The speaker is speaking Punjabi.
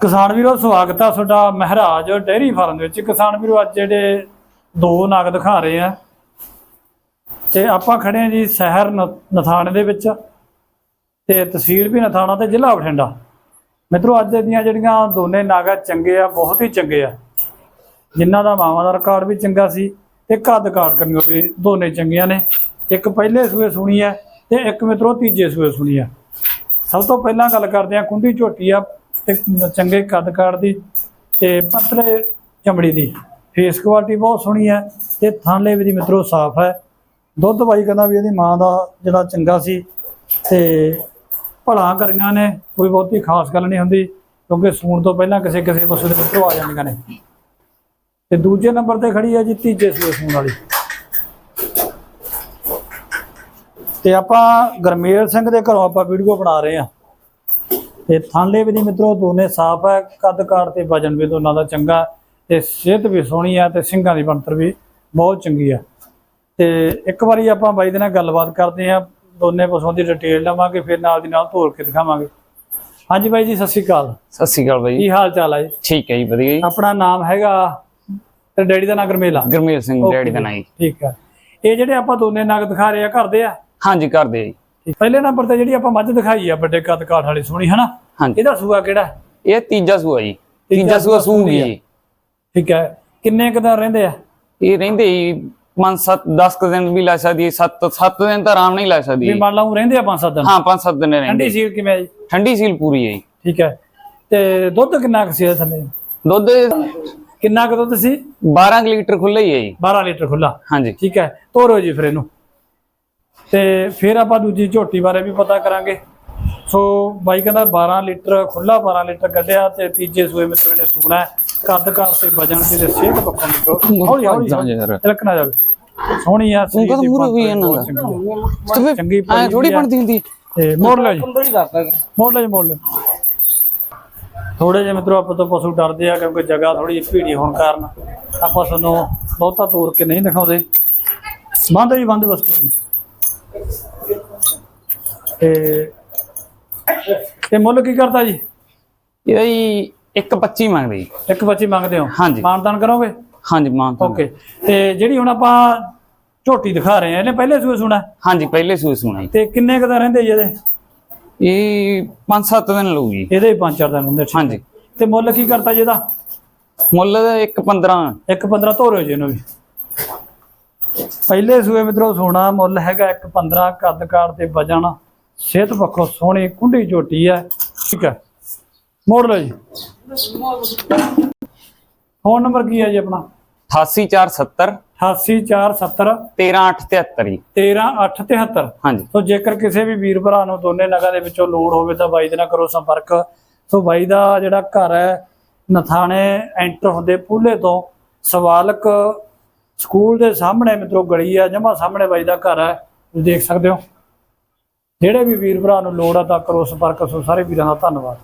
ਕਿਸਾਨ ਵੀਰੋ, ਸਵਾਗਤ ਆ ਤੁਹਾਡਾ ਮਹਾਰਾਜ ਡੇਅਰੀ ਫਾਰਮ ਦੇ ਵਿੱਚ। ਕਿਸਾਨ ਵੀਰੋ, ਅੱਜ ਜਿਹੜੇ ਦੋ ਨਾਗ ਦਿਖਾ ਰਹੇ ਆ। ਤੇ ਆਪਾਂ ਖੜੇ ਆ ਜੀ ਸ਼ਹਿਰ ਨ- ਨਥਾਣੇ ਦੇ ਵਿੱਚ ਤੇ ਤਹਿਸੀਲ ਵੀ ਨਥਾਣਾ ਤੇ ਜ਼ਿਲ੍ਹਾ ਬਠਿੰਡਾ। ਮਿੱਤਰੋ, ਅੱਜ ਦੀਆਂ ਜਿਹੜੀਆਂ ਦੋਨੇ ਨਾਗਾ ਚੰਗੇ ਆ, ਬਹੁਤ ਹੀ ਚੰਗੇ ਆ। ਜਿਨ੍ਹਾਂ ਦਾ ਮਾਵਾਂ ਦਾ ਰਿਕਾਰਡ ਵੀ ਚੰਗਾ ਸੀ ਤੇ ਕੱਦ ਕਾਰਡ ਕਰਨੀਆਂ ਵੀ ਦੋਨੇ ਚੰਗੀਆਂ ਨੇ। ਇੱਕ ਪਹਿਲੇ ਸੂਏ ਸੁਣੀ ਆ ਤੇ ਇੱਕ ਮਿੱਤਰੋ ਤੀਜੇ ਸੂਏ ਸੁਣੀ ਆ। ਸਭ ਤੋਂ ਪਹਿਲਾਂ ਗੱਲ ਕਰਦੇ ਆ ਕੁੰਡੀ ਝੋਟੀ ਆ। ਤੇ ਚੰਗੇ ਕੱਦ ਕਾਠ ਦੀ ਤੇ ਪਤਲੇ ਚਮੜੀ ਦੀ। ਫੇਸ ਕੁਆਲਿਟੀ ਬਹੁਤ ਸੋਹਣੀ ਹੈ ਤੇ ਥਾਂਲੇ ਵੀ ਦੀ ਮਿੱਤਰੋ ਸਾਫ਼ ਹੈ। ਦੁੱਧ ਬਾਈ ਕਹਿੰਦਾ ਵੀ ਇਹਦੀ ਮਾਂ ਦਾ ਜਿਹੜਾ ਚੰਗਾ ਸੀ ਤੇ ਭਲਾ ਕਰੀਆਂ ਨੇ, ਕੋਈ ਬਹੁਤੀ ਖਾਸ ਗੱਲ ਨਹੀਂ ਹੁੰਦੀ ਕਿਉਂਕਿ ਸੂਣ ਤੋਂ ਪਹਿਲਾਂ ਕਿਸੇ ਕਿਸੇ ਪਸ਼ੂ ਦੇ ਮਿੱਤਰੋ ਆ ਜਾਂਦੀਆਂ ਨੇ। ਤੇ ਦੂਜੇ ਨੰਬਰ ਤੇ ਖੜੀ ਹੈ ਜੀ ਤੀਜੇ ਸੂਏ ਸੂਣ ਵਾਲੀ। ਤੇ ਆਪਾਂ ਗਰਮੇਲ ਸਿੰਘ ਦੇ ਘਰੋਂ ਆਪਾਂ ਵੀਡੀਓ ਬਣਾ ਰਹੇ ਹਾਂ। ਤੇ ਥਾਂਲੇ ਵੀ ਦੀ ਮਿੱਤਰੋ ਦੋਨੇ ਸਾਫ਼ ਹੈ ਕੱਦ ਕਾਰ ਤੇ ਵਜਨ ਵੀ ਦੋਨਾਂ ਦਾ ਚੰਗਾ ਤੇ ਸਿਹਤ ਵੀ ਸੋਹਣੀ ਆ ਤੇ ਸਿੰਘਾਂ ਦੀ ਬਣਤਰ ਵੀ ਬਹੁਤ ਚੰਗੀ ਆ। ਤੇ ਇੱਕ ਵਾਰੀ ਆਪਾਂ ਬਾਈ ਦੇ ਨਾਲ ਗੱਲਬਾਤ ਕਰਦੇ ਆ ਦੋਨੇ ਪਸ਼ੂਆਂ ਦੀ ਡਿਟੇਲ ਲਵਾਂਗੇ ਫਿਰ ਨਾਲ ਦੀ ਨਾਲ ਤੋੜ ਕੇ ਦਿਖਾਵਾਂਗੇ। ਹਾਂਜੀ ਬਾਈ ਜੀ ਸਤਿ ਸ਼੍ਰੀ ਅਕਾਲ। ਸਤਿ ਸ਼੍ਰੀ ਅਕਾਲ ਬਾਈ। ਕੀ ਹਾਲ ਚਾਲ ਹੈ ਜੀ? ਠੀਕ ਹੈ ਜੀ ਵਧੀਆ ਜੀ। ਆਪਣਾ ਨਾਮ ਹੈਗਾ ਤੇ ਡੈਡੀ ਦਾ ਨਾਮ ਗਰਮੇਲਾ? ਗਰਮੇਲ ਸਿੰਘ ਡੈਡੀ ਦਾ ਨਾਂ ਜੀ। ਠੀਕ ਹੈ ਇਹ ਜਿਹੜੇ ਆਪਾਂ ਦੋਨੇ ਨਗ ਦਿਖਾ ਰਹੇ ਆ ਘਰ ਦੇ ਆ? ਹਾਂਜੀ ਜੀ। ਠੀਕ। ਪਹਿਲੇ ਨੰਬਰ ਤੇ ਜਿਹੜੀ ਆਪਾਂ ਮੱਝ ਦਿਖਾਈ ਆ ਵੱਡੇ ਕੱਦ ਕਾਠ ਵਾਲੀ ਸੋਹਣੀ ਹਨਾ? ਹਾਂਜੀ। ਇਹਦਾ ਸੂਆ ਕਿਹੜਾ? ਹੈ? ਇਹ ਤੀਜਾ ਸੂਆ ਜੀ। ਤੀਜਾ ਸੂਆ ਸੂਗੀ ਜੀ। ਠੀਕ ਹੈ। ਕਿੰਨੇ ਕੁ ਦਿਨ ਰਹਿੰਦੇ ਆ? ਇਹ ਰਹਿੰਦੇ ਜੀ 5 7 10 ਕੁ ਦਿਨ ਵੀ ਲੈ ਸਕਦੀ ਹੈ 7 7 ਦਿਨ ਤਾਂ ਆਰਾਮ ਨਾਲ ਹੀ ਲੈ ਸਕਦੀ ਵੀ ਹੈ। ਮੰਨ ਲਾ ਉਹ ਰਹਿੰਦੇ ਆ ਪੰਜ ਸੱਤ ਦਿਨ? ਹਾਂ 5 7 ਦਿਨ ਰਹਿੰਦੇ ਠੰਡੀ ਸੀਲ ਕਿਵੇਂ ਆ ਜੀ? ਠੰਡੀ ਸੀਲ ਪੂਰੀ ਹੈ ਜੀ। ਠੀਕ ਹੈ। ਤੇ ਦੁੱਧ ਕਿੰਨਾ ਕੁ ਸੀ ਥੱਲੇ? ਦੁੱਧ ਕਿੰਨਾ ਕੁ ਦੁੱਧ ਸੀ? 12 ਕੁ ਲੀਟਰ ਖੁੱਲਾ ਹੀ ਹੈ ਜੀ। 12 ਲੀਟਰ ਖੁੱਲਾ ਹਾਂਜੀ। ਠੀਕ ਹੈ। ਤੋਰੋ ਜੀ ਫਿਰ ਇਹਨੂੰ। ਤੇ ਫਿਰ ਆਪਾਂ ਦੂਜੀ ਝੋਟੀ ਬਾਰੇ ਵੀ ਪਤਾ ਕਰਾਂਗੇ। ਸੋ ਬਾਈ ਕਹਿੰਦਾ 12 ਲੀਟਰ ਖੁੱਲਾ 12 ਲੀਟਰ ਕੱਢਿਆ ਤੇ ਤੀਜੇ ਸੂਏ ਮਿੱਤਰ ਨੇ ਸੂਣਾ। ਕੱਦ ਕਾਰ ਤੇ ਵਜਨ ਦੀ ਤੇ ਸਿਹਤ ਪੱਖੋਂ ਮਿੱਤਰੋ ਹੌਲੀ ਹੌਲੀ। ਤਿਲਕਣਾ ਜਾਵੇ ਸੋਹਣੀ ਆ ਤੂੰ ਕਦੋਂ ਮੂਹਰੇ ਹੋਈ ਜਾਂਦਾ ਗਾ? ਚੰਗੀ ਥੋੜੀ ਵੀ। ਬਣਦੀ ਹੁੰਦੀ ਤੇ ਮੋੜ ਲਓ ਜੀ ਮੋੜ ਲਓ ਜੀ ਮੋੜ ਲਓ ਥੋੜੇ ਜਿਹੇ ਮਿੱਤਰੋ ਆਪਾਂ ਤੋਂ ਪਸ਼ੂ ਡਰਦੇ ਆ ਕਿਉਂਕਿ ਜਗ੍ਹਾ ਥੋੜੀ ਜਿਹੀ ਭੀੜੀ ਹੋਣ ਕਾਰਨ ਆਪਾਂ ਤੁਹਾਨੂੰ ਬਹੁਤਾ ਤੋਰ ਕੇ ਨਹੀਂ ਦਿਖਾਉਂਦੇ ਬੰਦ ਜੀ ਬੰਦ ਬਸ। ਤੇ ਤੇ ਮੁੱਲ ਕੀ ਕਰਤਾ ਜੀ? ਇਹਦਾ ਜੀ 1.25 ਮੰਗਦੇ ਜੀ। ਇੱਕ ਬੱਚੀ ਮੰਗਦੇ ਹੋ? ਹਾਂਜੀ। ਮਾਨਦਾਨ ਕਰੋਗੇ? ਹਾਂਜੀ ਮਾਂ ਤਾਂ ਓਕੇ। ਤੇ ਜਿਹੜੀ ਹੁਣ ਆਪਾਂ ਝੋਟੀ ਦਿਖਾ ਰਹੇ ਆ ਇਹਨੇ ਪਹਿਲੇ ਸੂਏ ਸੁਣਾ ਹਾਂਜੀ ਪਹਿਲੇ ਸੂਏ ਸੁਣਾ ਤੇ ਕਿੰਨੇ ਕੁ ਦਾ ਰਹਿੰਦੇ ਜੀ ਇਹਦੇ? ਇਹ 5-7 ਦਿਨ ਲਊਗੀ ਇਹਦੇ ਹੀ ਪੰਜ ਚਾਰ ਦਿਨ ਹੁੰਦੇ। ਹਾਂਜੀ। ਤੇ ਮੁੱਲ ਕੀ ਕਰਤਾ ਜੀ ਇਹਦਾ? ਮੁੱਲ ਦਾ 1.15 ਇੱਕ 15 ਧੋਰਿਓ ਜੀ ਇਹਨੂੰ ਵੀ। ਪਹਿਲੇ ਸੂਏ ਮਿੱਤਰੋ ਸੋਨਾ ਮੁੱਲ ਹੈਗਾ ਇੱਕ 15 ਕੱਦ ਕਾਰ ਤੇ ਵਜਨ ਸਿਹਤ ਪੱਖੋਂ ਸੋਹਣੀ ਕੁੰਡੀ ਝੋਟੀ ਹੈ। ਠੀਕ ਹੈ। ਮੋੜ ਲਓ ਜੀ। ਫੋਨ ਨੰਬਰ ਕੀ ਹੈ ਜੀ ਆਪਣਾ? 88470 88470 13873 ਜੀ। 13873 ਹਾਂਜੀ। ਸੋ ਜੇਕਰ ਕਿਸੇ ਵੀ ਵੀਰ ਭਰਾ ਨੂੰ ਦੋਨੇ ਨਗਾਂ ਦੇ ਵਿੱਚੋਂ ਲੋੜ ਹੋਵੇ ਤਾਂ ਬਾਈ ਦੇ ਨਾਲ ਕਰੋ ਸੰਪਰਕ। ਸੋ ਬਾਈ ਦਾ ਜਿਹੜਾ ਘਰ ਹੈ ਨਥਾਣੇ ਐਂਟਰ ਹੁੰਦੇ ਪੂਲੇ ਤੋਂ ਸਵਾਲਕ ਸਕੂਲ ਦੇ ਸਾਹਮਣੇ ਮਿੱਤਰੋ ਗਲੀ ਆ ਜਮਾ ਸਾਹਮਣੇ ਬਾਈ ਦਾ ਘਰ ਹੈ। ਤੁਸੀਂ ਦੇਖ ਸਕਦੇ ਹੋ। ਜਿਹੜੇ ਵੀ ਵੀਰ ਭਰਾ ਨੂੰ ਲੋੜ ਆ ਤਾਂ ਕਰੋ ਸੰਪਰਕ ਸੋ ਸਾਰੇ ਵੀਰਾਂ ਦਾ ਧੰਨਵਾਦ।